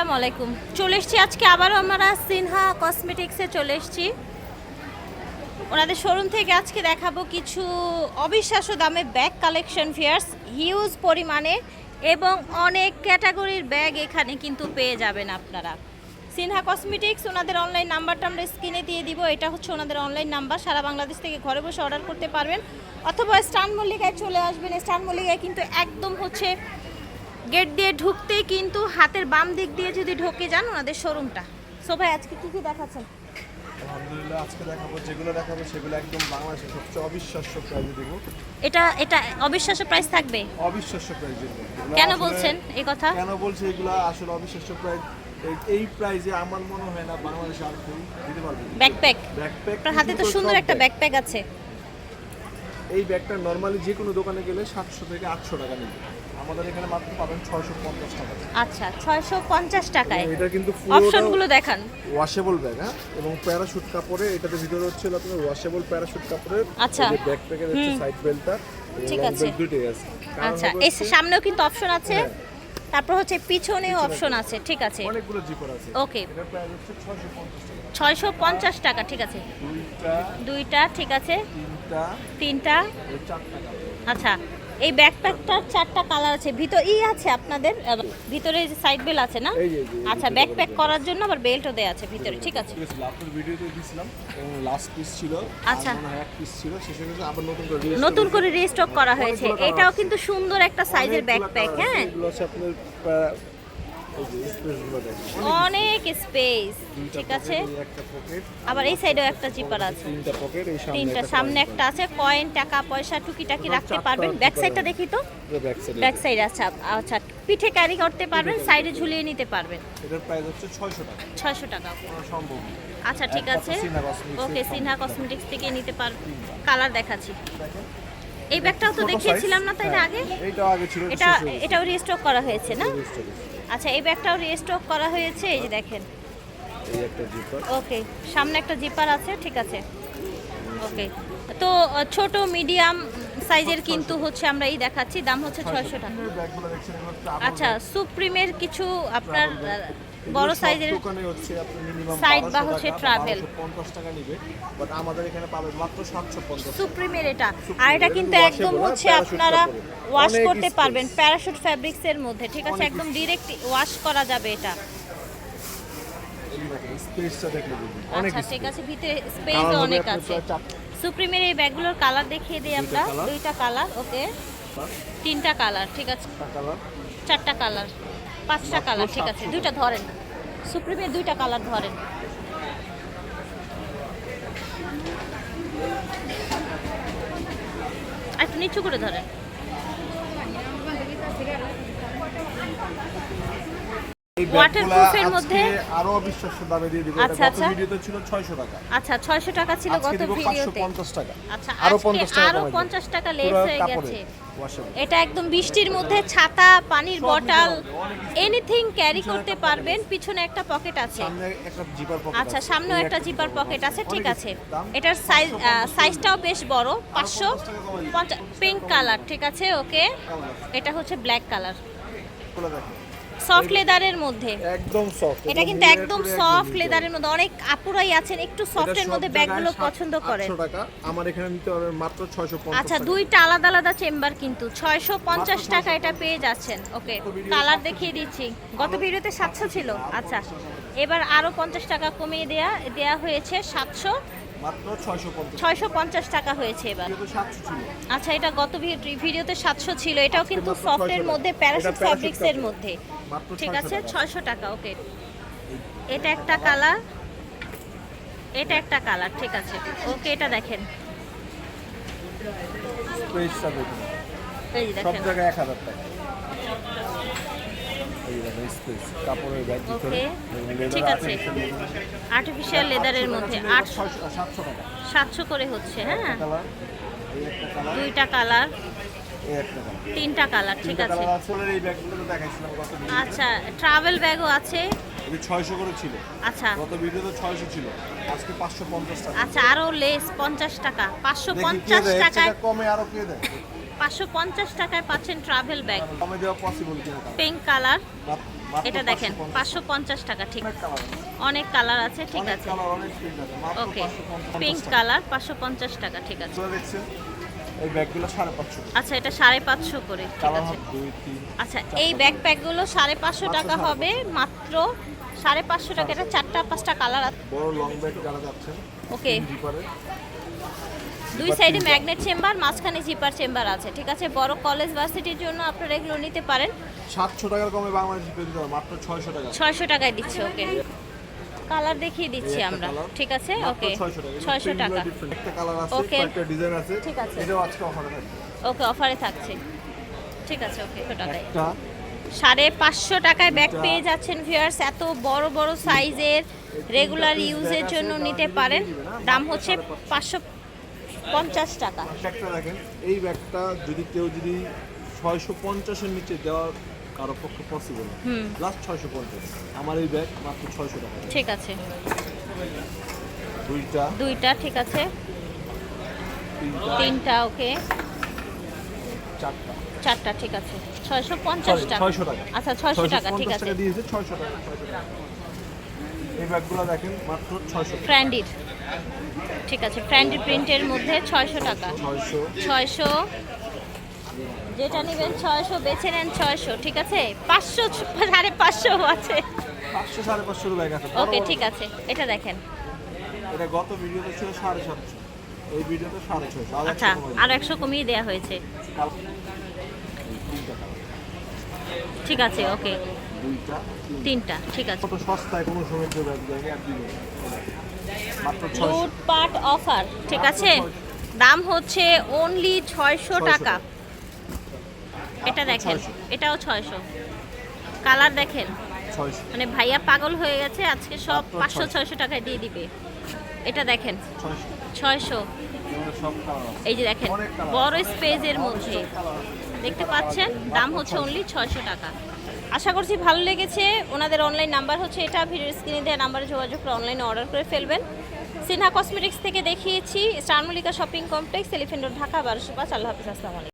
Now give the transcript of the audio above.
আসসালামু আলাইকুম। চলে এসেছি আজকে আবারও আমরা সিনহা কসমেটিক্সে চলে এসেছি। ওনাদের শোরুম থেকে আজকে দেখাবো কিছু অবিশ্বাস্য দামে ব্যাগ কালেকশন ফেয়ার্স হিউজ পরিমাণে এবং অনেক ক্যাটাগরির ব্যাগ এখানে কিন্তু পেয়ে যাবেন আপনারা। সিনহা কসমেটিক্স, ওনাদের অনলাইন নাম্বারটা আমরা স্ক্রিনে দিয়ে দিব। এটা হচ্ছে ওনাদের অনলাইন নাম্বার। সারা বাংলাদেশ থেকে ঘরে বসে অর্ডার করতে পারবেন। অথবা স্টান মল্লিকায় চলে আসবেন। স্টান মল্লিকায় কিন্তু একদম হচ্ছে গেট দিয়ে ঢুকতেই কিন্তু হাতের বাম দিক দিয়ে যদি ঢোকে যান ওনাদের শোরুমটা। সো ভাই আজকে কি কি দেখাচ্ছেন? আলহামদুলিল্লাহ আজকে দেখাবো যেগুলো দেখাবো সেগুলো একদম বাংলাদেশের সবচেয়ে অবিশ্বাস্য প্রাইজে দেবো। এটা এটা অবিশ্বাস্য প্রাইস থাকবে? অবিশ্বাস্য প্রাইজে দেবো। কেন বলছেন এই কথা? কেন বলছি এগুলো আসলে অবিশ্বাস্য প্রাইজ এই প্রাইজে আমার মনে হয় না বাংলাদেশে আর কেউ দিতে পারবে। ব্যাকপ্যাক ব্যাকপ্যাক হাতে তো সুন্দর একটা ব্যাকপ্যাক আছে। এই ব্যাগটা নর্মালি যে কোনো দোকানে গেলে সাতশো থেকে আটশো টাকা নেবে। আমাদের এখানে মাত্র পাবেন ছয়শো পঞ্চাশ টাকা। আচ্ছা ছয়শো পঞ্চাশ টাকায়। এটা কিন্তু অপশনগুলো দেখান। ওয়াশেবল ব্যাগ হ্যাঁ? এবং প্যারাশুট কাপড়ে এটাতে ভিতরে হচ্ছে আপনার ওয়াশেবল প্যারাশুট কাপড়ের আচ্ছা। ব্যাকপ্যাকের হচ্ছে সাইড বেল্টটা ঠিক আছে। দুটোই আছে। আচ্ছা এই সামনেও কিন্তু অপশন আছে। হ্যাঁ। তারপর হচ্ছে পিছনেও অপশন আছে ঠিক আছে। অনেকগুলো জিপার আছে। ওকে এটার প্রাইস হচ্ছে ছয়শো পঞ্চাশ টাকা। ঠিক আছে। দুইটা ঠিক আছে। তিনটা। আচ্ছা এই ব্যাকপ্যাকটার চারটা কালার আছে। ভিতর ই আছে আপনাদের ভিতরে সাইড বেল আছে না? যে, যে, আচ্ছা ব্যাকপ্যাক করার জন্য আবার বেল্টও দেওয়া আছে ভিতরে ঠিক আছে? আপনার ভিডিওতে দিয়েছিলাম এবং লাস্ট পিস ছিল। আচ্ছা। এক পিস ছিল গেছে আবার নতুন করে নতুন করে রিস্টক করা হয়েছে। এটাও কিন্তু সুন্দর একটা সাইজের ব্যাকপ্যাক হ্যাঁ? এগুলো হচ্ছে আপনার অনেক স্পেস ঠিক আছে? আবার এই সাইডেও একটা জিপার আছে। তিনটা পকেট এই সামনে তিনটা একটা সামনে একটা আছে কয়েন টাকা পয়সা টুকিটাকি রাখতে পারবেন। ব্যাক সাইডটা দেখি তো। ব্যাক সাইড আচ্ছা আচ্ছা পিঠে ক্যারি করতে পারবেন সাইডে ঝুলিয়ে নিতে পারবেন। এটার প্রাইস হচ্ছে ছয়শো টাকা। ছয়শো টাকা সম্ভব। আচ্ছা ঠিক আছে। ওকে সিনহা কসমেটিক্স থেকে নিতে পার কালার দেখাচ্ছি। এই ব্যাগটাও তো দেখিয়েছিলাম না তাই না হ্যাঁ, আগে? এইটাও আগে ছিল এটা এটাও রিস্টক করা হয়েছে না। আচ্ছা এই ব্যাগটাও রিস্টক করা হয়েছে এই যে দেখেন। এই একটা জিপার ওকে সামনে একটা জিপার আছে ঠিক আছে। ওকে তো ছোট মিডিয়াম সাইজের কিন্তু হচ্ছে আমরা এই দেখাচ্ছি দাম হচ্ছে ছয়শো টাকা। আচ্ছা সুপ্রিমের কিছু আপনার বড় সাইজের Side বা হচ্ছে travel। পঞ্চাশ টাকা নিবে বাট আমাদের এখানে পাবেন মাত্র সাতশো পঞ্চাশ সুপ্রিমের এটা। আর এটা কিন্তু একদম হচ্ছে আপনারা ওয়াশ করতে পারবেন প্যারাশুট ফ্যাব্রিক্স এর মধ্যে ঠিক আছে? একদম ডিরেক্ট ওয়াশ করা যাবে এটা। আচ্ছা ঠিক আছে ভিতরে স্পেস অনেক আছে। সুপ্রিমের এই ব্যাগগুলোর কালার দেখিয়ে দিই আমরা। দুইটা কালার ওকে তিনটা কালার ঠিক আছে? চারটা কালার পাঁচটা কালার ঠিক আছে? দুইটা ধরেন। সুপ্রিমের দুইটা কালার ধরেন। একটা একটু নিচু করে ধরেন। আজকে মধ্যে? আরও অবিশ্বাস্য দামে দিয়ে দিব। আচ্ছা, আচ্ছা। ভিডিওতে ছিল 600 টাকা। আচ্ছা ছয়শো টাকা ছিল গত ভিডিওতে। 550 টাকা। আচ্ছা আরও 50 টাকা আরও কমাই দিব। পঞ্চাশ টাকা লেস হয়ে গেছে। এটা একদম বৃষ্টির মধ্যে ছাতা পানির বটল এনিথিং ক্যারি করতে পারবেন পিছনে একটা পকেট আছে। সামনে একটা জিপার পকেট আচ্ছা একটা জিপার পকেট আছে। ঠিক আছে। এটার সাইজ সাইজটাও বেশ বড় পাঁচশো 50 পিঙ্ক কালার ঠিক আছে ওকে। এটা হচ্ছে ব্ল্যাক কালার। সফট লেদারের মধ্যে। একদম সফট এটা কিন্তু একদম সফট লেদারের মধ্যে অনেক আপুরাই আছেন একটু সফটের মধ্যে ব্যাগগুলো পছন্দ করেন। টাকা আমার এখানে নিতে হবে মাত্র 650 আচ্ছা দুইটা আলাদা আলাদা চেম্বার কিন্তু ছয়শো পঞ্চাশ মাত্র টাকা এটা পেয়ে যাচ্ছেন। ওকে কালার দেখিয়ে দিচ্ছি। গত ভিডিওতে সাতশো ছিল। আচ্ছা এবার আরও পঞ্চাশ টাকা কমিয়ে দেয়া দেয়া হয়েছে সাতশো। মাত্র 650 ছয়শো পঞ্চাশ টাকা। হয়েছে এবার। এটা তো 700 ছিল। আচ্ছা এটা গত ভিডিওতে সাতশো ছিল। এটাও কিন্তু সফটের মধ্যে ফ্যাব্রিক্স এর মধ্যে। ঠিক আছে ছয়শো টাকা। ওকে। এটা একটা কালার এটা একটা কালার ঠিক আছে। ওকে এটা দেখেন। এই যে সব দেখেন। জায়গায় 1000 টাকা। এই দেখেন স্পেস কাপড়ের ব্যাগ ওকে ঠিক আছে। আর্টিফিশিয়াল লেদারের মধ্যে আট 700 টাকা। সাতশো করে হচ্ছে হ্যাঁ? দুইটা কালার। তিনটা কালার ঠিক আছে। আচ্ছা ট্রাভেল ব্যাগও আছে। 600 করে ছিল। আচ্ছা। গত ভিডিওতে 600 ছিল। আজকে 550 টাকা। আচ্ছা আরও লেস পঞ্চাশ টাকা। পাঁচশো পঞ্চাশ টাকায় কমে আরও কে দেয়? পাঁচশো পঞ্চাশ টাকায় পাচ্ছেন ট্রাভেল ব্যাগ কমে দেওয়া পসিবল কিনা পিঙ্ক কালার এটা দেখেন 550 পাঁচশো পঞ্চাশ টাকা ঠিক। অনেক কালার আছে। ঠিক আছে। ওকে পিঙ্ক কালার পাঁচশো পঞ্চাশ টাকা। ঠিক আছে। এই ব্যাগগুলো সাড়ে পাঁচশো। আচ্ছা এটা সাড়ে পাঁচশো করে ঠিক আছে। আচ্ছা এই ব্যাকপ্যাকগুলো সাড়ে পাঁচশো টাকা হবে মাত্র সাড়ে পাঁচশো টাকা এটা চারটা পাঁচটা কালার আছে। বড় লং ব্যাগ যারা যাচ্ছেন ওকে দুই সাইডে ম্যাগনেট চেম্বার মাঝখানে জিপার চেম্বার আছে ঠিক আছে? বড় কলেজ ভার্সিটির জন্য আপনারা এগুলো নিতে পারেন। সাতশো টাকার কমে বাংলাদেশি পেয়ে দিতে মাত্র ছয়শো টাকা। ছয়শো টাকায় দিচ্ছে ওকে কালার দেখিয়ে দিচ্ছি আমরা ঠিক আছে? ওকে 600 টাকা। ছয়শো টাকা। কালার আছে. একটা ডিজাইন আছে। ঠিক আছে। এটাও আজকে অফারে থাকবে। ওকে অফারে থাকছে। ঠিক আছে ওকে টাকায়। সাড়ে পাঁচশো টাকায় ব্যাগ পেয়ে যাচ্ছেন ভিউয়ার্স এত বড় বড় সাইজের রেগুলার ইউজের জন্য নিতে পারেন। দাম হচ্ছে পাঁচশো। পঞ্চাশ টাকা। ব্যাগটা দেখেন এই ব্যাগটা যদি কেউ যদি ছয়শো পঞ্চাশের নিচে দেওয়ার কারও পক্ষে পসিবল লাস্ট ছয়শো পঞ্চাশ। আমার এই ব্যাগ মাত্র ছয়শো টাকা। ঠিক আছে। দুইটা। দুইটা ঠিক আছে। তিনটা। ওকে চারটা। চারটা ঠিক আছে। ছয়শো পঞ্চাশ টাকা। 600 টাকা। আচ্ছা ছয়শো টাকা ঠিক আছে। দিয়েছে ছয়শো টাকা এই ব্যাগগুলো দেখেন মাত্র ছয়শো ফ্র্যান্ডির ঠিক আছে ফ্র্যান্ডি প্রিন্টের মধ্যে ছয়শো টাকা। ছয়শো। যেটা নেবেন ছয়শো বেছে নেন ছয়শো ঠিক আছে? পাঁচশো সাড়ে পাঁচশো আছে। পাঁচশো সাড়ে পাঁচশোর ব্যাগ আছে ওকে ঠিক আছে এটা দেখেন। এটা গত ভিডিওতে ছিল সাড়ে সাতশো। এই ভিডিওতে সাড়ে ছয়শো। আর আচ্ছা আরও একশো কমিয়ে দেওয়া হয়েছে দিই। কাল- এই তিনটা কালার। ঠিক আছে ওকে দুইটা তিনটা। ঠিক আছে। কত সস্তায় কোনো সময় মাত্র ছয়শো। লুটপাট অফার ঠিক আছে? দাম হচ্ছে অনলি ছয়শো 600 টাকা। এটা দেখেন এটাও ছয়শো। কালার দেখেন। মানে ভাইয়া পাগল হয়ে গেছে আজকে সব পাঁচশো 600 ছয়শো টাকায় দিয়ে দিবে। এটা দেখেন ছয়শো। এই যে দেখেন বড় স্পেসের মধ্যে। দেখতে পাচ্ছেন, দাম হচ্ছে অনলি ছয়শো টাকা। আশা করছি ভালো লেগেছে। ওনাদের অনলাইন নাম্বার হচ্ছে, এটা ভিডিও স্ক্রিনে দেওয়া নাম্বারে যোগাযোগ করে অনলাইনে অর্ডার করে ফেলবেন। সিনহা কসমেটিক্স থেকে দেখিয়েছি স্টারমলিকা শপিং কমপ্লেক্স এলিফেন্ট ঢাকা, বারোশো পাঁচ। আল্লাহ হাফিজ, আসসালামু আলাইকুম।